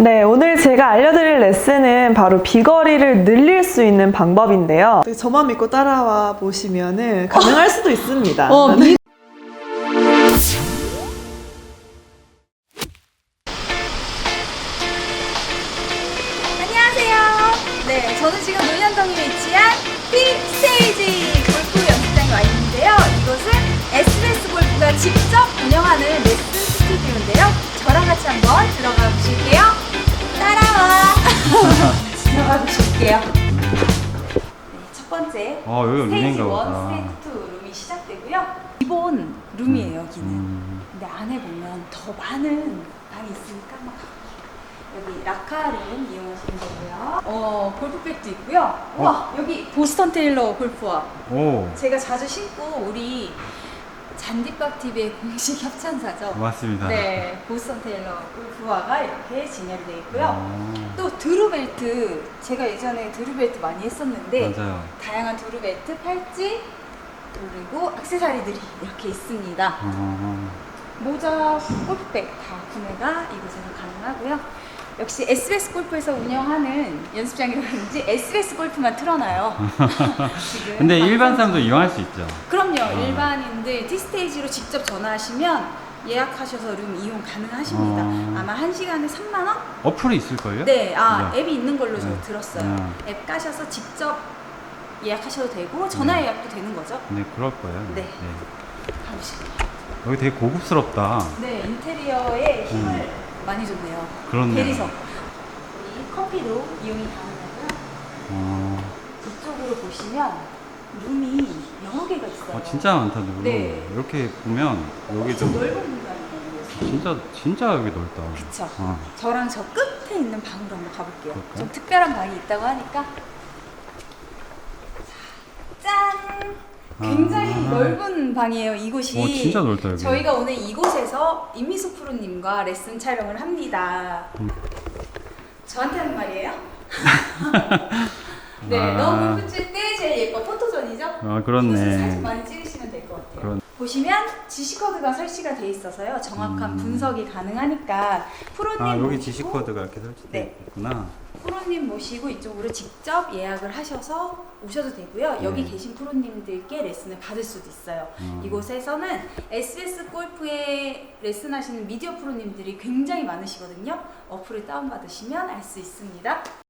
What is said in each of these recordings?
네, 오늘 제가 알려드릴 레슨은 바로 비거리를 늘릴 수 있는 방법인데요. 저만 믿고 따라와 보시면은 가능할 수도 있습니다. 어, 미... 안 보스턴 테일러 골프화. 오, 제가 자주 신고 우리 잔디밥 TV의 공식 협찬사죠. 맞습니다. 네, 보스턴 테일러 골프화가 이렇게 진열이 되어 있고요. 어, 또 드루벨트 제가 예전에 드루벨트 많이 했었는데 맞아요. 다양한 드루벨트, 팔찌 그리고 액세서리들이 이렇게 있습니다. 어, 모자, 골프백 다 구매가 이곳에서 가능하고요. 역시 SBS 골프에서 운영하는 연습장이라 그런지 SBS 골프만 틀어놔요. 지금 근데 일반 사람도 이용할 수 있죠. 그럼요. 어. 일반인들 T스테이지로 직접 전화하시면 예약하셔서 룸 이용 가능하십니다. 어. 아마 한 시간에 3만 원? 어플이 있을걸요? 네, 아 그죠? 앱이 있는 걸로 저 네. 들었어요. 음. 앱 까셔서 직접 예약하셔도 되고 전화 네. 예약도 되는 거죠. 네, 그럴 거예요. 네. 가보실게요. 여기 되게 고급스럽다. 네, 인테리어에 힘을 음. 많이 줬네요. 그렇네요. 대리석. 이 커피도 이용이 가능하고요. 어, 이쪽으로 보시면 룸이 여러 개가 있어요. 어, 진짜 많다, 누구. 네. 이렇게 보면 여기도 엄청 넓은 공간이에요. 진짜, 진짜 여기 넓다. 그쵸. 어, 저랑 저 끝에 있는 방으로 한번 가볼게요. 그럴까요? 좀 특별한 방이 있다고 하니까. 짠! 굉장히 아. 넓은 방이에요, 이곳이. 어, 진짜 넓다, 여기. 저희가 오늘 이곳에서 임미수 프로님과 레슨 촬영을 합니다. 음. 저한테 하는 말이에요? 네, 아. 너무 골프 칠때 제일 예뻐 포토존이죠? 아, 그렇네. 사진 많이 찍으시면 될 것 같아요. 그런- 보시면 지시코드가 설치가 돼 있어서요. 정확한 음. 분석이 가능하니까 프로님 아, 여기 모시고 지시 코드가 이렇게 설치되어 네. 있구나. 프로님 모시고 이쪽으로 직접 예약을 하셔서 오셔도 되고요. 여기 네. 계신 프로님들께 레슨을 받을 수도 있어요. 음. 이곳에서는 SBS 골프에 레슨하시는 미디어 프로님들이 굉장히 많으시거든요. 어플을 다운받으시면 알 수 있습니다.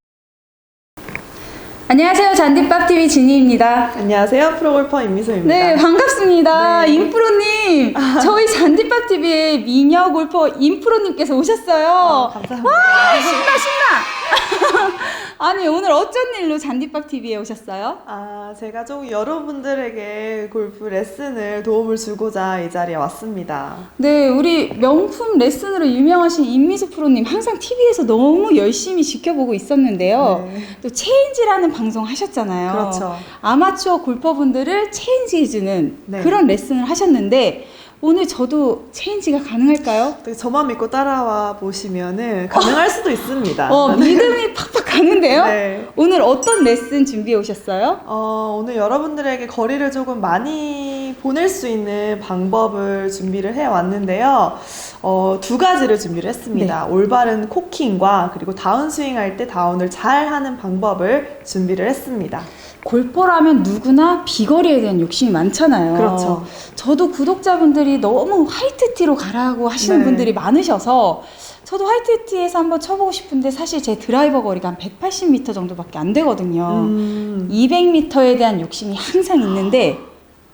안녕하세요. 잔디밥 TV 진희입니다. 안녕하세요. 프로골퍼 임미소입니다. 네, 반갑습니다. 네. 임프로님. 저희 잔디밥 TV의 미녀 골퍼 임프로님께서 오셨어요. 어, 감사합니다. 아, 신나, 신나! 아니, 오늘 어쩐 일로 잔디밥 TV에 오셨어요? 아, 제가 좀 여러분들에게 골프 레슨을 도움을 주고자 이 자리에 왔습니다. 네, 우리 명품 레슨으로 유명하신 임미수 프로님 항상 TV에서 너무 열심히 지켜보고 있었는데요. 네. 또 체인지라는 방송 하셨잖아요. 그렇죠. 아마추어 골퍼분들을 체인지해주는 네. 그런 레슨을 하셨는데 오늘 저도 체인지가 가능할까요? 되게 저만 믿고 따라와 보시면은 가능할 수도 있습니다. 어, 믿음이 팍팍 가는데요? 네. 오늘 어떤 레슨 준비해 오셨어요? 어, 오늘 여러분들에게 거리를 조금 많이 보낼 수 있는 방법을 준비를 해 왔는데요. 어, 두 가지를 준비를 했습니다. 네. 올바른 코킹과 그리고 다운 스윙 할 때 다운을 잘 하는 방법을 준비를 했습니다. 골퍼라면 누구나 비거리에 대한 욕심이 많잖아요. 그렇죠. 저도 구독자분들이 너무 화이트티로 가라고 하시는 네. 분들이 많으셔서 저도 화이트티에서 한번 쳐보고 싶은데 사실 제 드라이버 거리가 한 180m 정도밖에 안 되거든요. 음, 200m에 대한 욕심이 항상 있는데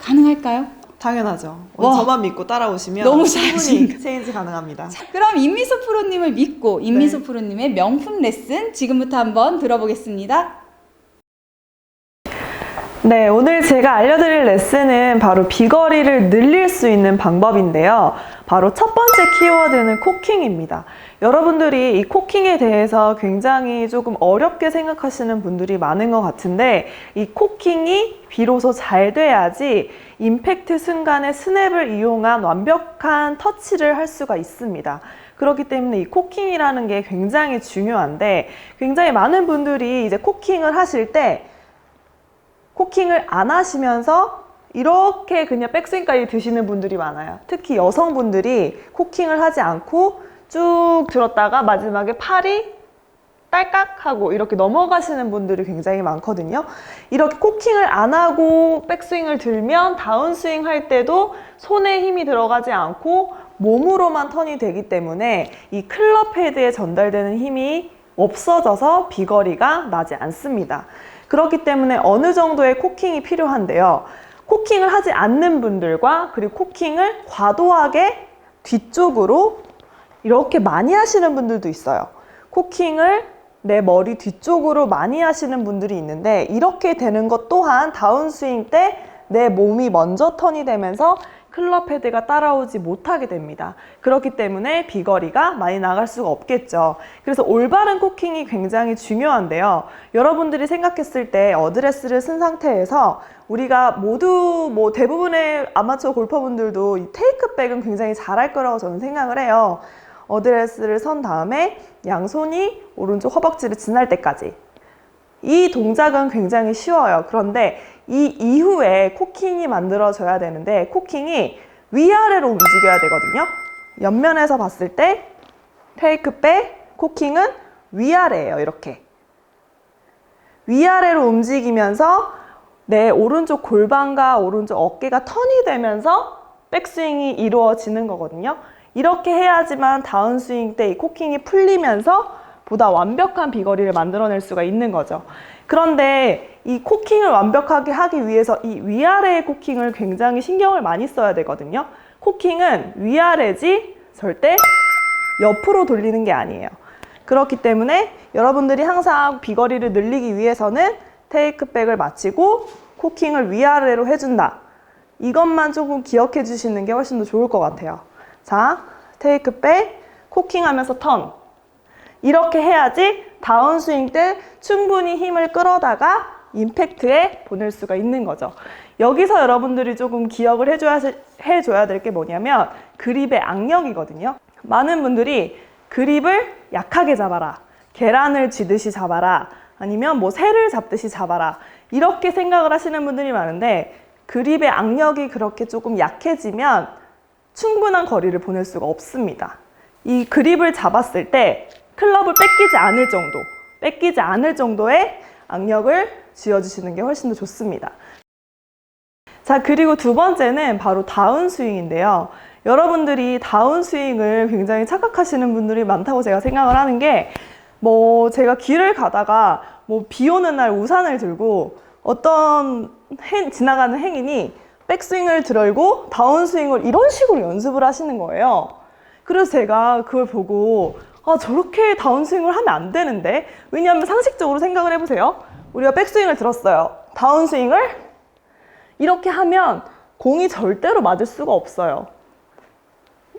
가능할까요? 당연하죠. 와. 저만 믿고 따라오시면 너무 충분히 잘하시니까. 체인지 가능합니다. 그럼 임미소 프로님을 믿고 임미소 네. 프로님의 명품 레슨 지금부터 한번 들어보겠습니다. 네, 오늘 제가 알려드릴 레슨은 바로 비거리를 늘릴 수 있는 방법인데요. 바로 첫 번째 키워드는 코킹입니다. 여러분들이 이 코킹에 대해서 굉장히 조금 어렵게 생각하시는 분들이 많은 것 같은데, 이 코킹이 비로소 잘 돼야지 임팩트 순간에 스냅을 이용한 완벽한 터치를 할 수가 있습니다. 그렇기 때문에 이 코킹이라는 게 굉장히 중요한데, 굉장히 많은 분들이 이제 코킹을 하실 때, 코킹을 안 하시면서 이렇게 그냥 백스윙까지 드시는 분들이 많아요. 특히 여성분들이 코킹을 하지 않고 쭉 들었다가 마지막에 팔이 딸깍 하고 이렇게 넘어가시는 분들이 굉장히 많거든요. 이렇게 코킹을 안 하고 백스윙을 들면 다운스윙 할 때도 손에 힘이 들어가지 않고 몸으로만 턴이 되기 때문에 이 클럽 헤드에 전달되는 힘이 없어져서 비거리가 나지 않습니다. 그렇기 때문에 어느 정도의 코킹이 필요한데요. 코킹을 하지 않는 분들과 그리고 코킹을 과도하게 뒤쪽으로 이렇게 많이 하시는 분들도 있어요. 코킹을 내 머리 뒤쪽으로 많이 하시는 분들이 있는데 이렇게 되는 것 또한 다운스윙 때 내 몸이 먼저 턴이 되면서 클럽 헤드가 따라오지 못하게 됩니다. 그렇기 때문에 비거리가 많이 나갈 수가 없겠죠. 그래서 올바른 코킹이 굉장히 중요한데요. 여러분들이 생각했을 때 어드레스를 쓴 상태에서 우리가 모두 뭐 대부분의 아마추어 골퍼분들도 이 테이크백은 굉장히 잘할 거라고 저는 생각을 해요. 어드레스를 선 다음에 양손이 오른쪽 허벅지를 지날 때까지. 이 동작은 굉장히 쉬워요. 그런데 이 이후에 코킹이 만들어져야 되는데 코킹이 위아래로 움직여야 되거든요. 옆면에서 봤을 때 테이크 백, 코킹은 위아래예요. 이렇게. 위아래로 움직이면서 내 오른쪽 골반과 오른쪽 어깨가 턴이 되면서 백스윙이 이루어지는 거거든요. 이렇게 해야지만 다운스윙 때 이 코킹이 풀리면서 보다 완벽한 비거리를 만들어낼 수가 있는 거죠. 그런데 이 코킹을 완벽하게 하기 위해서 이 위아래의 코킹을 굉장히 신경을 많이 써야 되거든요. 코킹은 위아래지 절대 옆으로 돌리는 게 아니에요. 그렇기 때문에 여러분들이 항상 비거리를 늘리기 위해서는 테이크백을 마치고 코킹을 위아래로 해준다. 이것만 조금 기억해 주시는 게 훨씬 더 좋을 것 같아요. 자, 테이크 백, 코킹하면서 턴. 이렇게 해야지 다운스윙 때 충분히 힘을 끌어다가 임팩트에 보낼 수가 있는 거죠. 여기서 여러분들이 조금 기억을 해줘야, 해줘야 될 게 뭐냐면 그립의 악력이거든요. 많은 분들이 그립을 약하게 잡아라. 계란을 쥐듯이 잡아라. 아니면 뭐 새를 잡듯이 잡아라. 이렇게 생각을 하시는 분들이 많은데 그립의 악력이 그렇게 조금 약해지면 충분한 거리를 보낼 수가 없습니다. 이 그립을 잡았을 때 클럽을 뺏기지 않을 정도, 뺏기지 않을 정도의 악력을 쥐어주시는 게 훨씬 더 좋습니다. 자, 그리고 두 번째는 바로 다운스윙인데요. 여러분들이 다운스윙을 굉장히 착각하시는 분들이 많다고 제가 생각을 하는 게, 뭐, 제가 길을 가다가, 뭐, 비 오는 날 우산을 들고, 어떤 행- 지나가는 행인이 백스윙을 들고 다운스윙을 이런 식으로 연습을 하시는 거예요. 그래서 제가 그걸 보고, 아, 저렇게 다운스윙을 하면 안 되는데? 왜냐하면 상식적으로 생각을 해보세요. 우리가 백스윙을 들었어요. 다운스윙을 이렇게 하면 공이 절대로 맞을 수가 없어요.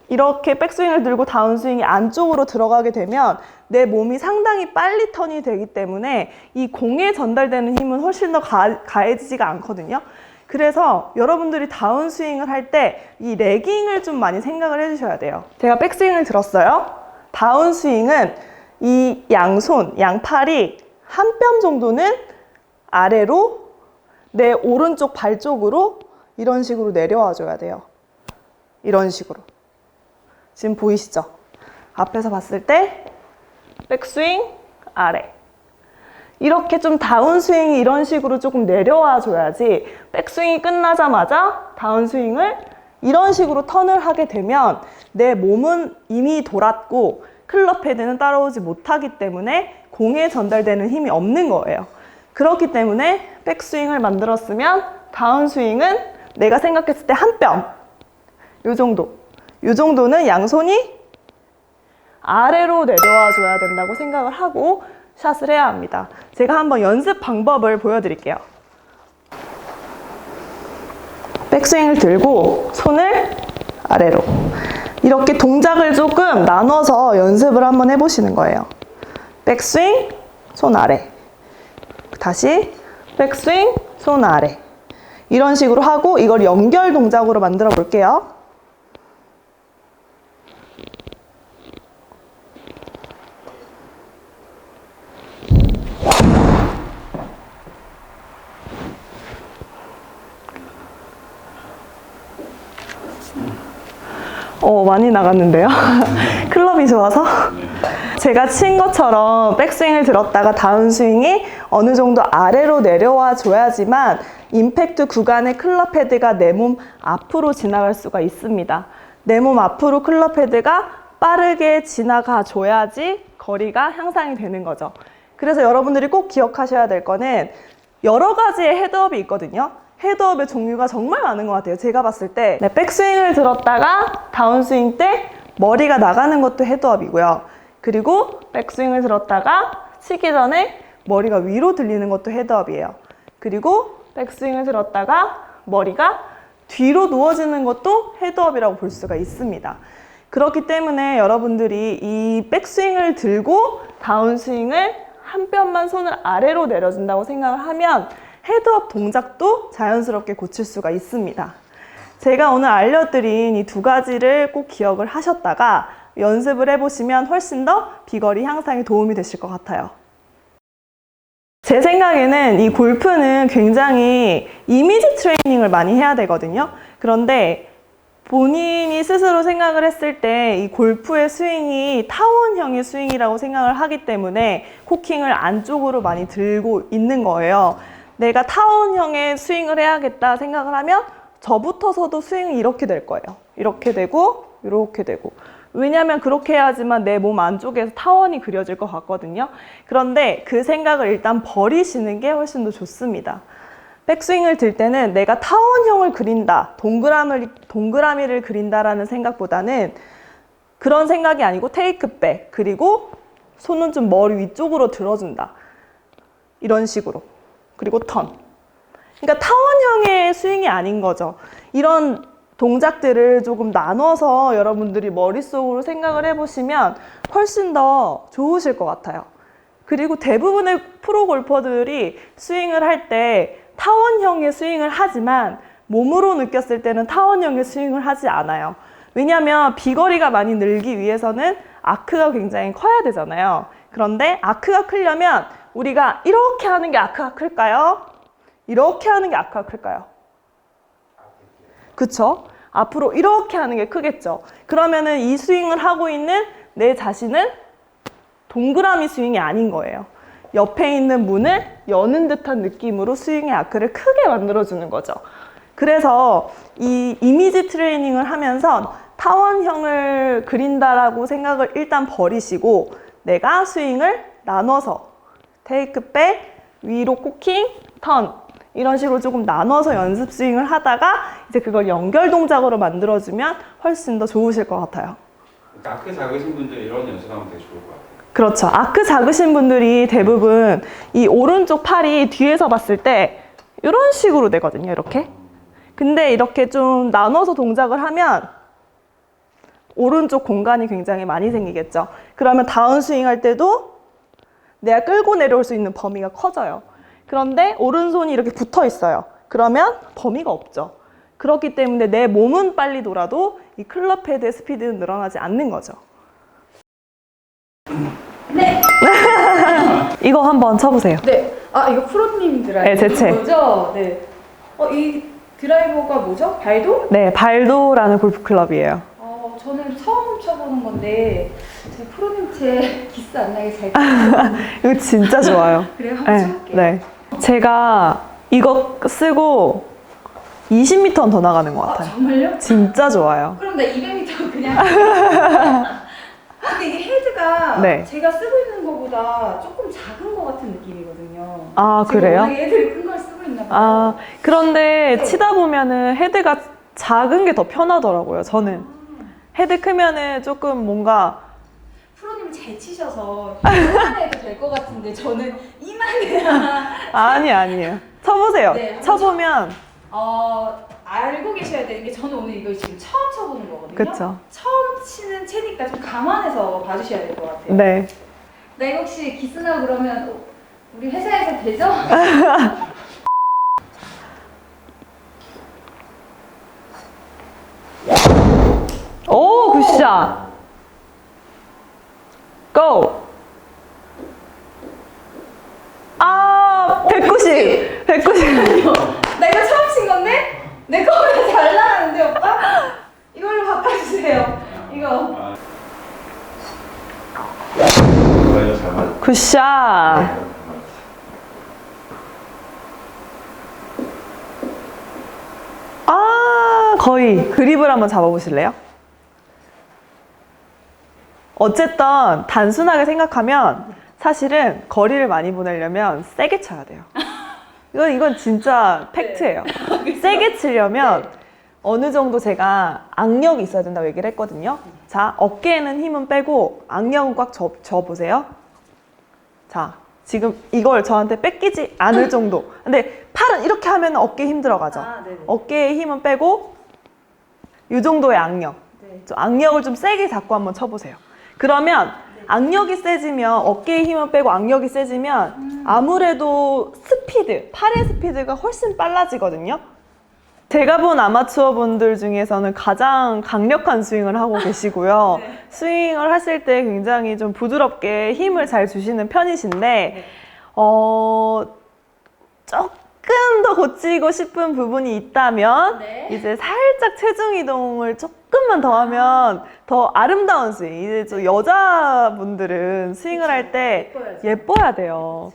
이렇게 백스윙을 들고 다운스윙이 안쪽으로 들어가게 되면 내 몸이 상당히 빨리 턴이 되기 때문에 이 공에 전달되는 힘은 훨씬 더 가, 가해지지가 않거든요. 그래서 여러분들이 다운스윙을 할 때 이 레깅을 좀 많이 생각을 해주셔야 돼요. 제가 백스윙을 들었어요. 다운스윙은 이 양손, 양팔이 한 뼘 정도는 아래로 내 오른쪽 발 쪽으로 이런 식으로 내려와 줘야 돼요. 이런 식으로. 지금 보이시죠? 앞에서 봤을 때 백스윙 아래. 이렇게 좀 다운스윙이 이런 식으로 조금 내려와 줘야지 백스윙이 끝나자마자 다운스윙을 이런 식으로 턴을 하게 되면 내 몸은 이미 돌았고 클럽 헤드는 따라오지 못하기 때문에 공에 전달되는 힘이 없는 거예요. 그렇기 때문에 백스윙을 만들었으면 다운스윙은 내가 생각했을 때 한 뼘. 요 정도. 요 정도는 양손이 아래로 내려와 줘야 된다고 생각을 하고 샷을 해야 합니다. 제가 한번 연습 방법을 보여드릴게요. 백스윙을 들고 손을 아래로 이렇게 동작을 조금 나눠서 연습을 한번 해보시는 거예요. 백스윙, 손 아래. 다시 백스윙, 손 아래. 이런 식으로 하고 이걸 연결 동작으로 만들어 볼게요. 어, 많이 나갔는데요. 클럽 헤드업이 좋아서 제가 친 것처럼 백스윙을 들었다가 다운스윙이 어느 정도 아래로 내려와 줘야지만 임팩트 구간의 클럽 헤드가 내 몸 앞으로 지나갈 수가 있습니다. 내 몸 앞으로 클럽 헤드가 빠르게 지나가 줘야지 거리가 향상이 되는 거죠. 그래서 여러분들이 꼭 기억하셔야 될 거는 여러 가지의 헤드업이 있거든요. 헤드업의 종류가 정말 많은 것 같아요. 제가 봤을 때 네, 백스윙을 들었다가 다운스윙 때 머리가 나가는 것도 헤드업이고요. 그리고 백스윙을 들었다가 치기 전에 머리가 위로 들리는 것도 헤드업이에요. 그리고 백스윙을 들었다가 머리가 뒤로 누워지는 것도 헤드업이라고 볼 수가 있습니다. 그렇기 때문에 여러분들이 이 백스윙을 들고 다운스윙을 한 뼘만 손을 아래로 내려준다고 생각을 하면 헤드업 동작도 자연스럽게 고칠 수가 있습니다. 제가 오늘 알려드린 이 두 가지를 꼭 기억을 하셨다가 연습을 해보시면 훨씬 더 비거리 향상에 도움이 되실 것 같아요. 제 생각에는 이 골프는 굉장히 이미지 트레이닝을 많이 해야 되거든요. 그런데 본인이 스스로 생각을 했을 때 이 골프의 스윙이 타원형의 스윙이라고 생각을 하기 때문에 코킹을 안쪽으로 많이 들고 있는 거예요. 내가 타원형의 스윙을 해야겠다 생각을 하면 저부터서도 스윙이 이렇게 될 거예요. 이렇게 되고, 이렇게 되고. 왜냐하면 그렇게 해야지만 내 몸 안쪽에서 타원이 그려질 것 같거든요. 그런데 그 생각을 일단 버리시는 게 훨씬 더 좋습니다. 백스윙을 들 때는 내가 타원형을 그린다, 동그라미, 동그라미를 그린다라는 생각보다는 그런 생각이 아니고 테이크백, 그리고 손은 좀 머리 위쪽으로 들어준다. 이런 식으로. 그리고 턴. 그러니까 타원형의 스윙이 아닌 거죠. 이런 동작들을 조금 나눠서 여러분들이 머릿속으로 생각을 해보시면 훨씬 더 좋으실 것 같아요. 그리고 대부분의 프로 골퍼들이 스윙을 할 때 타원형의 스윙을 하지만 몸으로 느꼈을 때는 타원형의 스윙을 하지 않아요. 왜냐하면 비거리가 많이 늘기 위해서는 아크가 굉장히 커야 되잖아요. 그런데 아크가 크려면 우리가 이렇게 하는 게 아크가 클까요? 이렇게 하는 게 아크가 클까요? 그쵸? 앞으로 이렇게 하는 게 크겠죠. 그러면은 이 스윙을 하고 있는 내 자신은 동그라미 스윙이 아닌 거예요. 옆에 있는 문을 여는 듯한 느낌으로 스윙의 아크를 크게 만들어주는 거죠. 그래서 이 이미지 트레이닝을 하면서 타원형을 그린다라고 생각을 일단 버리시고 내가 스윙을 나눠서 테이크 백, 위로 코킹, 턴 이런 식으로 조금 나눠서 연습 스윙을 하다가 이제 그걸 연결 동작으로 만들어주면 훨씬 더 좋으실 것 같아요. 아크 작으신 분들 이런 연습하면 되게 좋을 것 같아요. 그렇죠. 아크 작으신 분들이 대부분 이 오른쪽 팔이 뒤에서 봤을 때 이런 식으로 되거든요. 이렇게. 근데 이렇게 좀 나눠서 동작을 하면 오른쪽 공간이 굉장히 많이 생기겠죠. 그러면 다운스윙 할 때도 내가 끌고 내려올 수 있는 범위가 커져요. 그런데 오른손이 이렇게 붙어 있어요. 그러면 범위가 없죠. 그렇기 때문에 내 몸은 빨리 돌아도 이 클럽 헤드의 스피드는 늘어나지 않는 거죠. 네. 이거 한번 쳐보세요. 네. 아 이거 프로님 드라이버. 네, 제 채. 죠 네. 어이 드라이버가 뭐죠? 발도? 네, 발도라는 골프 클럽이에요. 어 저는 처음 쳐보는 건데 제 프로님 채 기스 안 나게 잘. 이거 진짜 좋아요. 그래요? 한번 네, 쳐볼게요. 네. 제가 이거 쓰고 20m는 더 나가는 것 아 같아요. 정말요? 진짜 좋아요. 그럼 나 200m 그냥. 근데 이게 헤드가 네. 제가 쓰고 있는 것보다 조금 작은 것 같은 느낌이거든요. 아, 제가 그래요? 원래 얘들이 큰걸 쓰고 있나 봐요. 아, 그런데 네. 치다 보면은 헤드가 작은 게 더 편하더라고요, 저는. 헤드 크면은 조금 뭔가 프로님 잘 치셔서 이만 해도 될 것 같은데 저는 이만해야 아니 아니에요. 쳐보세요. 네, 쳐보면 어, 알고 계셔야 되는 게 저는 오늘 이걸 지금 처음 쳐보는 거거든요. 그쵸. 처음 치는 채니까 좀 감안해서 봐주셔야 될 것 같아요. 네. 나 이거 혹시 기스나 그러면 어, 우리 회사에서 되죠? 오, 굿샷. 고. 아, 190. 190. 나 이거 처음 친 건데 내 거보다 잘 나가는데 오빠? 이걸로 바꿔주세요. 이거. 굿샷. 아, 거의 그립을 한번 잡아보실래요? 어쨌든 단순하게 생각하면 사실은 거리를 많이 보내려면 세게 쳐야 돼요. 이건 이건 진짜 팩트예요. 세게 치려면 어느 정도 제가 악력이 있어야 된다고 얘기를 했거든요. 자, 어깨에는 힘은 빼고 악력은 꽉 줘, 줘 보세요. 자, 지금 이걸 저한테 뺏기지 않을 정도. 근데 팔은 이렇게 하면 어깨 힘 들어가죠. 아. 어깨에 힘은 빼고 이 정도의 악력. 네. 좀 악력을 좀 세게 잡고 한번 쳐보세요. 그러면 악력이 세지면 어깨에 힘을 빼고 악력이 세지면 아무래도 스피드, 팔의 스피드가 훨씬 빨라지거든요. 제가 본 아마추어 분들 중에서는 가장 강력한 스윙을 하고 계시고요. 스윙을 하실 때 굉장히 좀 부드럽게 힘을 잘 주시는 편이신데, 어, 조금 더 고치고 싶은 부분이 있다면, 네. 이제 살짝 체중 이동을 조금만 더 하면 더 아름다운 스윙. 이제 좀 여자분들은 스윙을 할 때. 예뻐야 돼요.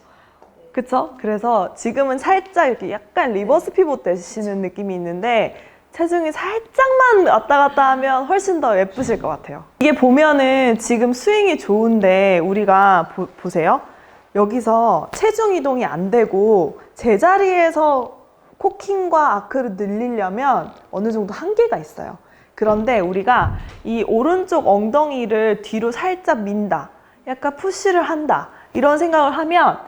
그쵸? 그래서 지금은 살짝 이렇게 약간 리버스 피봇 되시는 느낌이 있는데 체중이 살짝만 왔다 갔다 하면 훨씬 더 예쁘실 것 같아요. 이게 보면은 지금 스윙이 좋은데 우리가 보, 보세요. 여기서 체중 이동이 안 되고 제자리에서 코킹과 아크를 늘리려면 어느 정도 한계가 있어요. 그런데 우리가 이 오른쪽 엉덩이를 뒤로 살짝 민다. 약간 푸시를 한다. 이런 생각을 하면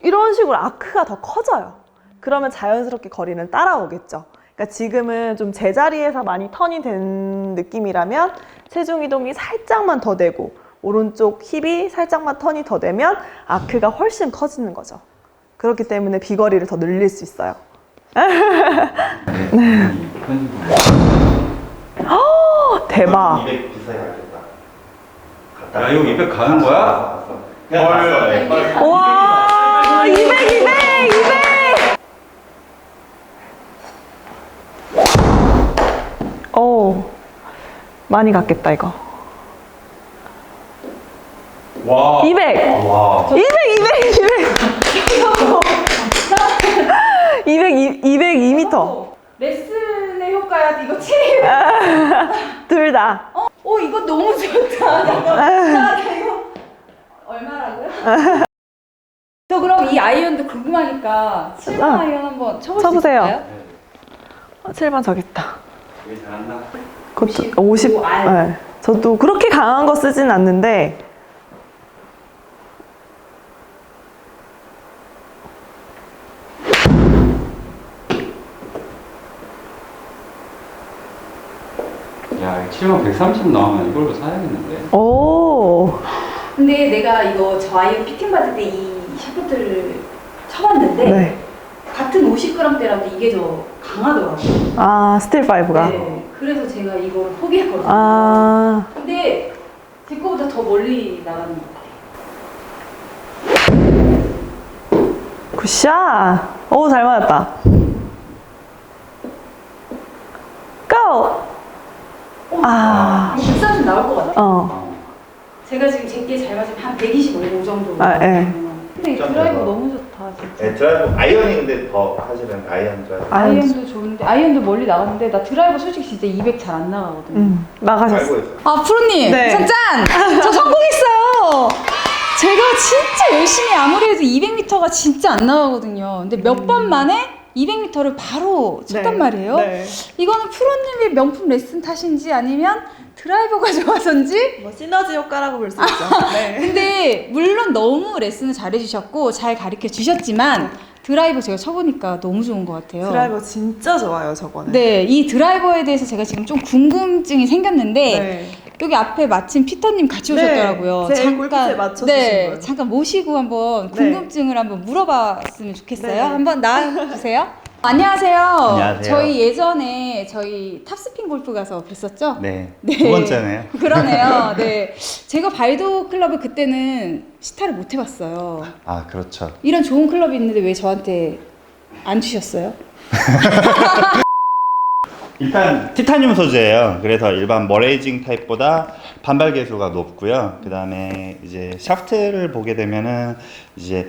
이런 식으로 아크가 더 커져요. 그러면 자연스럽게 거리는 따라오겠죠. 그러니까 지금은 좀 제자리에서 많이 턴이 된 느낌이라면 체중 이동이 살짝만 더 되고 오른쪽 힙이 살짝만 턴이 더 되면 아크가 훨씬 커지는 거죠. 그렇기 때문에 비거리를 더 늘릴 수 있어요. 어, 대박. 200 비싸게 가겠다. 갔다. 야, 이거 200 가는 거야? 갔어. 그냥 갔어. 네. 와, 200, 200, 200! 오, 많이 갔겠다, 이거. 와. 200! 와. 200, 200, 200! 200, 202m. 레슨의 효과야. 이거 체리. 둘 다. 어, 오, 이거 너무 좋다. 나 이거, 이거 얼마라고요? 저 그럼 이 아이언도 궁금하니까 7번 아. 아이언 한번 쳐볼 쳐보세요. 수 있을까요? 어, 7번 저기 있다. 되게 잘한다. 그것도 50. 55 알. 네. 저도 그렇게 강한 거 쓰진 않는데. 야, 7만 130 나오면 이걸로 사야겠는데. 오. 근데 내가 이거 저 아이언 피팅 받을 때 이 샤프트를 쳐봤는데 네. 같은 50g대라도 이게 더 강하더라고요. 아, 스틸 5가. 네. 그래서 제가 이걸 포기했거든요. 아. 근데 제 거보다 더 멀리 나가는 것 같아요. 굿샷! 오, 잘 맞았다. 고! 아, 이130 나올 것 같아요. 어. 제가 지금 제게 잘 맞으면 한 125 정도. 아, 예. 근데 이 드라이버 너무 좋다. 진짜. 네, 드라이브 아이언이 근데 더 사실은 아이언 드라이브. 아, 아이언도 좋은데 아이언도 멀리 나갔는데 나 드라이버 솔직히 진짜 200 잘 안 나가거든요. 음, 나가셨어. 알고 있어요. 아 프로님 네. 짠! 저 성공했어요. 제가 진짜 열심히 아무리 해도 200m가 진짜 안 나가거든요. 근데 몇 번 만에 200m를 바로 쳤단 말이에요. 네. 이거는 프로님의 명품 레슨 탓인지 아니면 드라이버가 좋아서인지 뭐 시너지 효과라고 볼 수 있죠. 네. 근데 물론 너무 레슨을 잘해주셨고 잘 가르쳐 주셨지만 드라이버 제가 쳐보니까 너무 좋은 것 같아요. 드라이버 진짜 좋아요, 저거는. 네, 이 드라이버에 대해서 제가 지금 좀 궁금증이 생겼는데 네. 여기 앞에 마침 피터님 같이 네, 오셨더라고요. 제 골프채 맞춰주신 네, 분. 잠깐 모시고 한번 네. 궁금증을 한번 물어봤으면 좋겠어요. 네. 한번 나와주세요. 안녕하세요. 안녕하세요. 저희 예전에 저희 탑스핀 골프 가서 뵀었죠? 네. 네. 두 번째네요. 그러네요. 네. 제가 발도 클럽을 그때는 시타를 못 해봤어요. 아 그렇죠. 이런 좋은 클럽이 있는데 왜 저한테 안 주셨어요? 일단 티타늄 소재예요. 그래서 일반 머레이징 타입보다 반발 계수가 높고요. 그 다음에 이제 샤프트를 보게 되면은 이제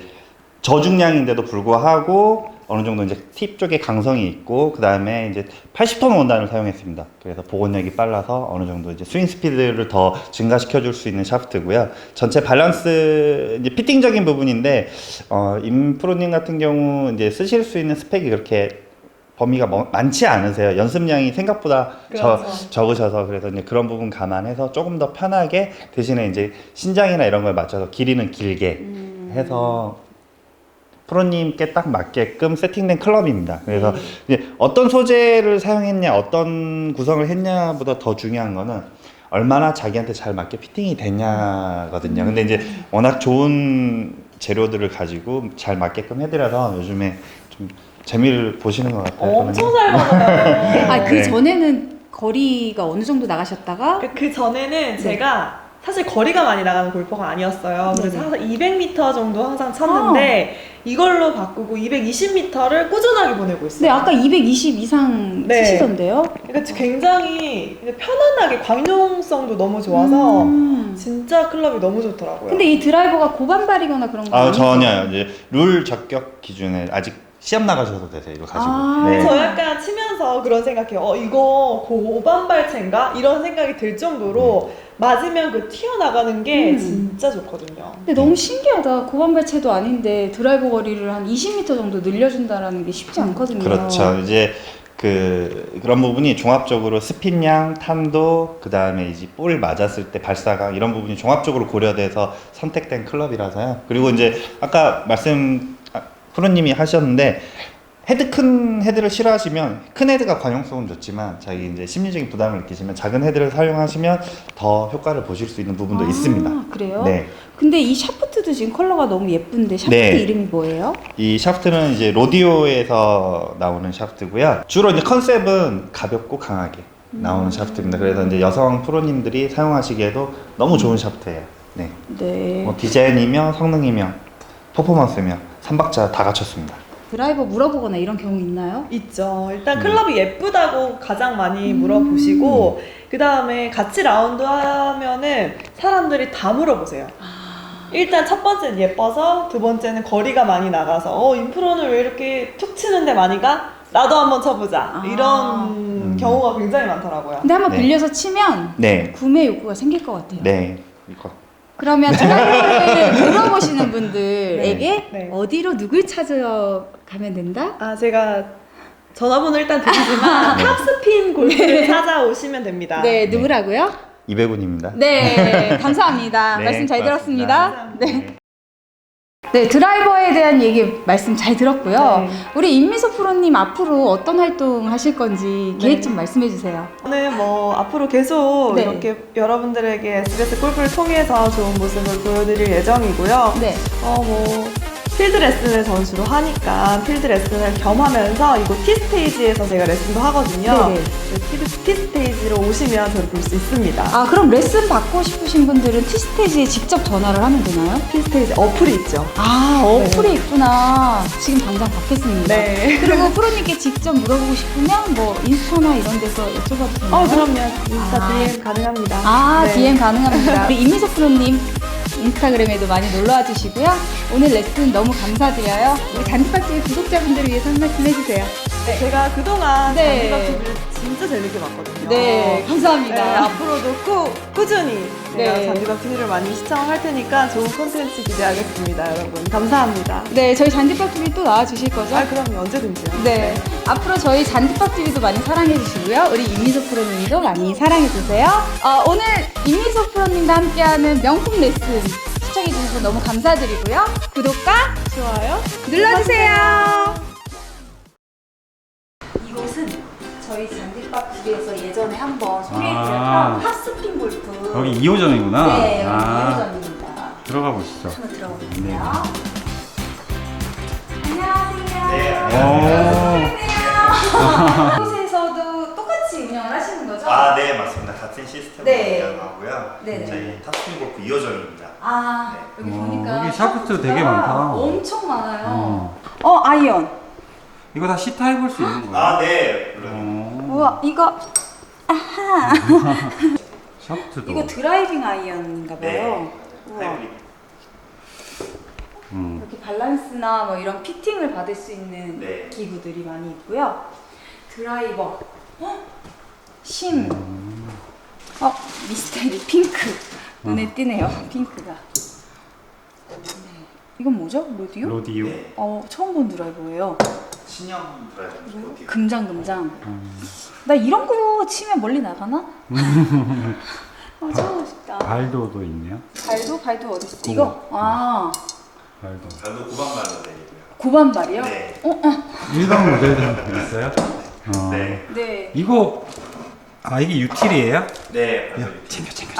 저중량인데도 불구하고 어느 정도 이제 팁 쪽에 강성이 있고 그 다음에 이제 80톤 원단을 사용했습니다. 그래서 복원력이 빨라서 어느 정도 이제 스윙 스피드를 더 증가시켜 줄 수 있는 샤프트고요. 전체 밸런스 이제 피팅적인 부분인데 어, 임프로님 같은 경우 이제 쓰실 수 있는 스펙이 그렇게 범위가 뭐- 많지 않으세요. 연습량이 생각보다 저, 그렇죠. 적으셔서 그래서 이제 그런 부분 감안해서 조금 더 편하게 대신에 이제 신장이나 이런 걸 맞춰서 길이는 길게 해서 프로님께 딱 맞게끔 세팅된 클럽입니다. 그래서 이제 어떤 소재를 사용했냐, 어떤 구성을 했냐보다 더 중요한 거는 얼마나 자기한테 잘 맞게 피팅이 됐냐거든요. 근데 이제 워낙 좋은 재료들을 가지고 잘 맞게끔 해드려서 요즘에 좀 재미를 보시는 것 같아요. 엄청 저는. 잘 받아요. 아, 그 네. 전에는 거리가 어느 정도 나가셨다가 그- 그 전에는 제가 사실 거리가 많이 나가는 골퍼가 아니었어요. 그래서 네네. 항상 200m 정도 항상 쳤는데 이걸로 바꾸고 220m를 꾸준하게 보내고 있어요. 네, 아까 220 이상 네. 치시던데요? 그러니까 굉장히 편안하게 광용성도 너무 좋아서 음. 진짜 클럽이 너무 좋더라고요. 근데 이 드라이버가 고반발이거나 그런 거 아 아니죠? 전혀요. 이제 룰 적격 기준에 아직 시험 나가셔도 되세요. 이거 가지고. 아. 네. 저 약간 치면서 그런 생각해요. 어, 이거 고반발체인가? 이런 생각이 들 정도로 맞으면 그 튀어나가는 게 음. 진짜 좋거든요. 근데 너무 신기하다. 고반발체도 아닌데 드라이버 거리를 한 20m 정도 늘려준다라는 게 쉽지 않거든요. 그렇죠. 이제 그 그런 부분이 종합적으로 스핀량, 탄도, 그 다음에 이제 볼 맞았을 때 발사각 이런 부분이 종합적으로 고려돼서 선택된 클럽이라서요. 그리고 이제 아까 말씀 아, 프로님이 하셨는데 헤드 큰 헤드를 싫어하시면 큰 헤드가 관용성은 좋지만 자기 이제 심리적인 부담을 느끼시면 작은 헤드를 사용하시면 더 효과를 보실 수 있는 부분도 아, 있습니다. 그래요? 네. 근데 이 샤프트도 지금 컬러가 너무 예쁜데 샤프트 네. 이름이 뭐예요? 이 샤프트는 이제 로디오에서 나오는 샤프트고요. 주로 이제 컨셉은 가볍고 강하게 나오는 샤프트입니다. 그래서 이제 여성 프로님들이 사용하시기에도 너무 좋은 샤프트예요. 네. 네. 뭐 디자인이며 성능이며 퍼포먼스며 삼박자 다 갖췄습니다. 드라이버 물어보거나 이런 경우 있나요? 있죠. 일단 음. 클럽이 예쁘다고 가장 많이 물어보시고 그 다음에 같이 라운드 하면은 사람들이 다 물어보세요. 일단 첫 번째는 예뻐서 두 번째는 거리가 많이 나가서 어 인프로는 왜 이렇게 툭 치는데 많이 가? 나도 한번 쳐보자 아. 이런 음. 경우가 굉장히 많더라고요. 근데 한번 네. 빌려서 치면 네. 구매 욕구가 생길 것 같아요. 네. 이거. 그러면 드라이버를 물어보시는 분들에게 네. 네. 어디로 누굴 찾아가면 된다? 아 제가 전화번호 일단 드리지만 탑스핀 골프를 찾아오시면 됩니다. 네, 누구라고요? 이백운입니다. 네, 감사합니다. 네, 말씀 잘 고맙습니다. 들었습니다. 네. 네, 드라이버에 대한 얘기 말씀 잘 들었고요. 네. 우리 임미소 프로님 앞으로 어떤 활동 하실 건지 계획 네. 좀 말씀해 주세요. 저는 뭐 앞으로 계속 네. 이렇게 여러분들에게 SBS 골프를 통해서 좋은 모습을 보여드릴 예정이고요. 네. 어 뭐 필드 레슨을 주로 하니까 필드 레슨을 겸하면서 이곳 T 스테이지에서 제가 레슨도 하거든요. 네네. 그 T, T 스테이지로 오시면 저를 볼 수 있습니다. 아, 그럼 레슨 받고 싶으신 분들은 T스테이지에 직접 전화를 하면 되나요? T 스테이지 어플이 있죠. 아, 어플이 있구나. 지금 당장 받겠습니다. 네. 그리고 프로님께 직접 물어보고 싶으면 뭐 인스타나 이런 데서 여쭤봐도 되나요? 어 그럼요. 인스타 아. DM 가능합니다. 아, 네. DM 가능합니다. 우리 임미소 프로님 인스타그램에도 많이 놀러와 주시고요. 오늘 레슨 너무 감사드려요. 우리 잔디밭집 구독자분들을 위해서 한 말씀 해주세요. 네, 제가 그동안 네. 잔디밭 TV를 진짜 재밌게 봤거든요. 네, 감사합니다. 네, 앞으로도 꾸, 꾸준히 제가 네. 잔디밭 TV를 많이 시청할 테니까 좋은 콘텐츠 기대하겠습니다, 여러분. 감사합니다. 네, 저희 잔디밭 TV 또 나와 주실 거죠? 아, 그럼요. 언제든지요. 네. 앞으로 저희 잔디밥 TV도 많이 사랑해 주시고요. 우리 임미소 프로님도 많이 사랑해 주세요. 어, 오늘 임미소 프로님과 함께하는 명품 레슨 시청해 주셔서 너무 감사드리고요. 구독과 좋아요. 눌러주세요. TV에서 예전에 한번 소개해드렸던 아. 핫스핀 골프. 여기 2호점이구나. 네, 여기 아, 이호점입니다. 들어가 보시죠. 한번 들어보세요. 네. 안녕하세요. 네, 오. 이곳에서도 똑같이 운영을 하시는 거죠? 아, 네, 맞습니다. 같은 시스템으로 네. 운영하고요. 네네. 저희 탑스핀 골프 2호점입니다. 아 여기 어, 보니까 여기 샤프트 되게 샤프트가 많다. 엄청 많아요. 어. 어, 아이언. 이거 다 시타 해볼 수 있는 거예요? 아, 네. 어. 우와 이거 샤프트도. 이거 드라이빙 아이언인가 봐요. 네. 우와. 하이브리드. 음. 이렇게 밸런스나 뭐 이런 피팅을 받을 수 있는 네. 기구들이 많이 있고요. 드라이버, 헉! 심, 음. 어 미스테리 핑크 눈에 띄네요. 핑크가. 네. 이건 뭐죠? 로디오? 로디오. 네. 어 처음 본 드라이버예요. 신형 드라이브 어디요? 금장 금장. 음. 나 이런 거 치면 멀리 나가나? 어, 쳐보고 싶다. 발도도 있네요. 발도 발도 어디 있어? 이거 아 발도. 9번 말로 내리고요. 고반발이요? 네. 어, 어. 일반 모델도 있어요? 어. 네. 네. 이거 아 이게 유틸이에요? 네. 맞아요. 챙겨 챙겨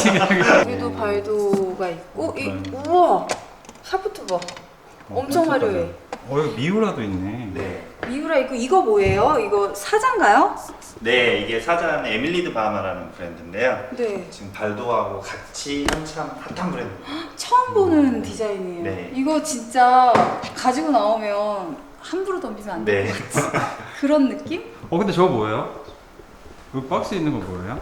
챙겨. 여기도 발도가 있고 이 발도. 우와 샤프트 봐. 엄청 화려해. 어 여기 미우라도 있네. 네. 미우라 있고 이거 뭐예요? 이거 사자인가요? 네, 이게 사자는 에밀리드 바하마라는 브랜드인데요. 네. 지금 발도하고 같이 한참 핫한 브랜드. 처음 보는 디자인이에요. 네. 이거 진짜 가지고 나오면 함부로 덤비면 안 돼. 네. 그런 느낌? 어 근데 저거 뭐예요? 그 박스 있는 거 뭐예요?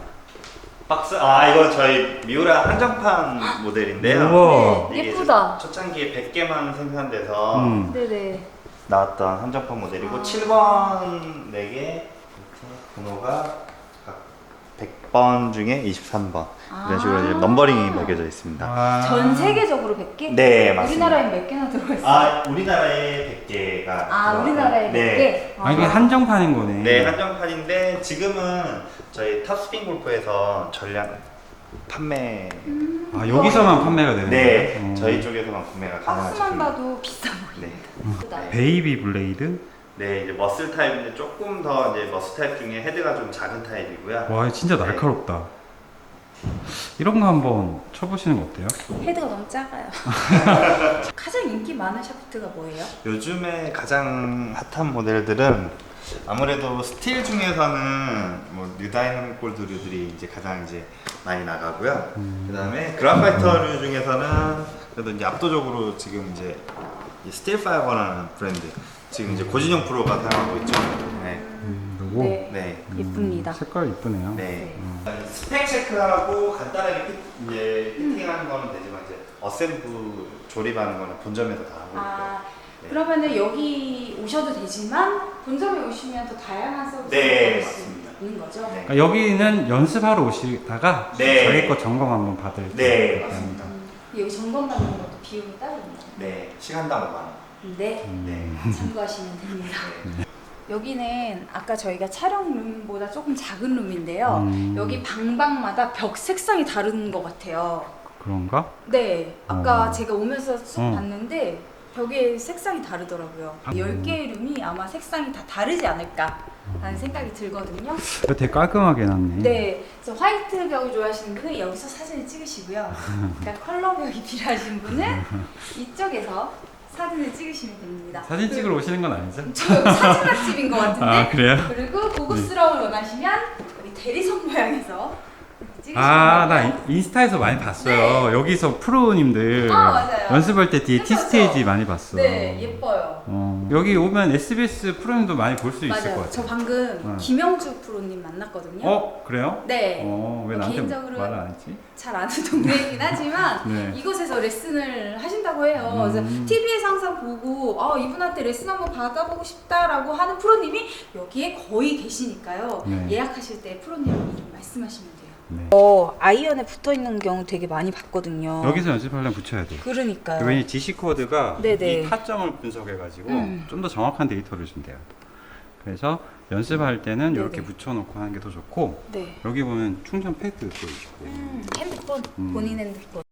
박스 아 이거 저희 미우라 한정판 모델인데요. 우와. 네, 이게 예쁘다. 초창기에 100개만 생산돼서 음. 네네. 나왔던 한정판 모델이고 아. 7번 4개 번호가 각 100번 중에 23번 이런 식으로 이제 아. 넘버링이 매겨져 있습니다. 아. 전 세계적으로 100개? 네, 맞습니다. 우리나라에 몇 개나 들어가 있어요? 아 우리나라에 100개가 아, 우리나라에 네. 100개? 아 이게 한정판인 거네. 네 한정판인데 지금은 저희 탑스핀 골프에서 전량 판매 아 여기서만 판매가 되는 네 거예요? 어. 저희 쪽에서만 구매가 가능한 박스만. 봐도 비싸 보여. 네. 예쁘다. 베이비 블레이드? 네 이제 머슬 타입인데 조금 더 이제 머슬 타입 중에 헤드가 좀 작은 타입이고요. 와 진짜 네. 날카롭다. 이런 거 한번 쳐보시는 거 어때요? 헤드가 너무 작아요. 가장 인기 많은 샤프트가 뭐예요? 요즘에 가장 핫한 모델들은 아무래도 스틸 중에서는 뭐 뉴다이나믹 골드류들이 이제 가장 이제 많이 나가고요. 그다음에 그라파이터류 중에서는 그래도 이제 압도적으로 지금 이제 이 스틸 파이버라는 브랜드 지금 이제 고진영 프로가 사용하고 있죠. 네, 음, 요거 네. 네, 예쁩니다. 색깔 이쁘네요. 네. 음. 스펙 체크하고 간단하게 피, 이제 피팅하는 거는 되지만 이제 어셈블 조립하는 거는 본점에서 다 하고 있고. 아, 네. 그러면은 여기 오셔도 되지만 본점에 오시면 더 다양한 서비스를 네, 받을 수 맞습니다. 있는 거죠? 네. 그러니까 여기는 연습하러 오시다가 네. 자기 거 점검 한번 받을 네, 때. 맞습니다. 음, 여기 점검 받는 것도 비용이 따로 있나요? 네, 시간당 5만 원. 네, 음. 네. 참고하시면 됩니다. 여기는 아까 저희가 촬영 룸보다 조금 작은 룸인데요. 음. 여기 방방마다 벽 색상이 다른 것 같아요. 그런가? 네, 아까 어. 제가 오면서 쑥 어. 봤는데 벽에 색상이 다르더라고요. 아. 10개의 룸이 아마 색상이 다 다르지 않을까 라는 생각이 들거든요. 이거 되게 깔끔하게 해놨네. 네, 그래서 화이트 벽을 좋아하시는 분은 여기서 사진을 찍으시고요. 그러니까 컬러 벽이 필요하신 분은 이쪽에서 사진을 찍으시면 됩니다. 사진 찍으러 오시는 건 아니죠? 저 여기 사진 맛집인 것 같은데? 아 그래요? 그리고 고급스러움을 원하시면 우리 대리석 모양에서 찍으시면 아, 나. 인- 인스타에서 많이 봤어요. 여기서 프로님들 네. 아, 맞아요. 연습할 때 뒤에 그쵸, T스테이지 그쵸. 많이 봤어. 네, 예뻐요. 어, 여기 오면 SBS 프로님도 많이 볼 수 있을 것 맞아요. 같아요. 저 방금 어. 김영주 프로님 만났거든요. 어, 그래요? 네. 어, 왜 나한테 개인적으로 말을 안 했지? 잘 아는 동네이긴 하지만 네. 이곳에서 레슨을 하신다고 해요. 음. 그래서 TV에서 항상 보고 아, 이분한테 레슨 한번 받아보고 싶다라고 하는 프로님이 여기에 거의 계시니까요. 네. 예약하실 때 프로님 이름 말씀하시면. 네. 어, 아이언에 붙어 있는 경우 되게 많이 봤거든요. 여기서 연습하려면 붙여야 돼. 그러니까요. 왜냐면 DC 코드가 네네. 이 타점을 분석해가지고 음. 좀 더 정확한 데이터를 준대요. 그래서 연습할 때는 네네. 이렇게 붙여놓고 하는 게 더 좋고 네. 여기 보면 충전 패드 또 있고 음, 핸드폰 음. 본인 핸드폰.